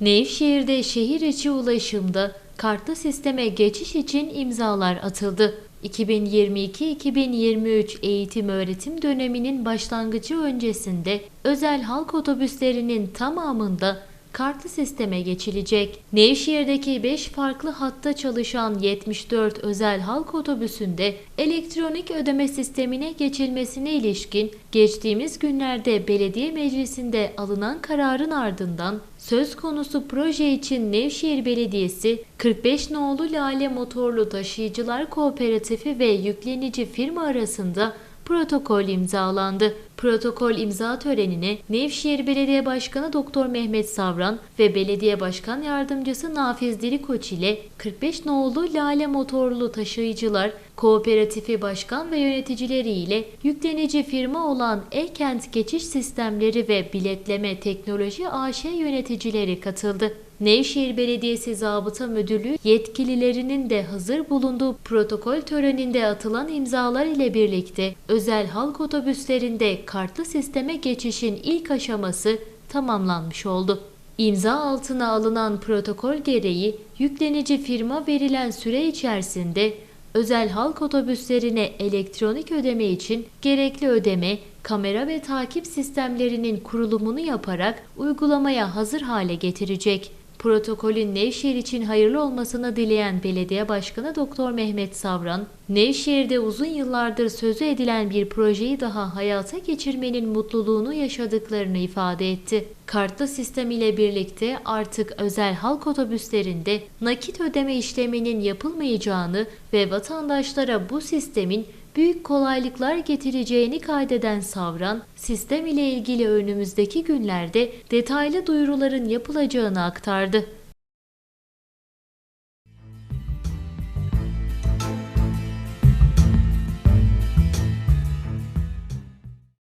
Nevşehir'de şehir içi ulaşımda kartlı sisteme geçiş için imzalar atıldı. 2022-2023 eğitim öğretim döneminin başlangıcı öncesinde özel halk otobüslerinin tamamında kartlı sisteme geçilecek. Nevşehir'deki 5 farklı hatta çalışan 74 özel halk otobüsünde elektronik ödeme sistemine geçilmesine ilişkin geçtiğimiz günlerde belediye meclisinde alınan kararın ardından söz konusu proje için Nevşehir Belediyesi 45 nolu Lale Motorlu Taşıyıcılar Kooperatifi ve yüklenici firma arasında protokol imzalandı. Protokol imza törenine Nevşehir Belediye Başkanı Doktor Mehmet Savran ve Belediye Başkan Yardımcısı Nafiz Dirikoç ile 45 nolu Lale Motorlu Taşıyıcılar Kooperatifi Başkan ve yöneticileri ile yüklenici firma olan E-Kent Geçiş Sistemleri ve Biletleme Teknoloji AŞ yöneticileri katıldı. Nevşehir Belediyesi Zabıta Müdürlüğü yetkililerinin de hazır bulunduğu protokol töreninde atılan imzalar ile birlikte özel halk otobüslerinde kartlı sisteme geçişin ilk aşaması tamamlanmış oldu. İmza altına alınan protokol gereği yüklenici firma verilen süre içerisinde özel halk otobüslerine elektronik ödeme için gerekli ödeme, kamera ve takip sistemlerinin kurulumunu yaparak uygulamaya hazır hale getirecek. Protokolün Nevşehir için hayırlı olmasını dileyen Belediye Başkanı Doktor Mehmet Savran, Nevşehir'de uzun yıllardır sözü edilen bir projeyi daha hayata geçirmenin mutluluğunu yaşadıklarını ifade etti. Kartlı sistem ile birlikte artık özel halk otobüslerinde nakit ödeme işleminin yapılmayacağını ve vatandaşlara bu sistemin büyük kolaylıklar getireceğini kaydeden Savran, sistem ile ilgili önümüzdeki günlerde detaylı duyuruların yapılacağını aktardı.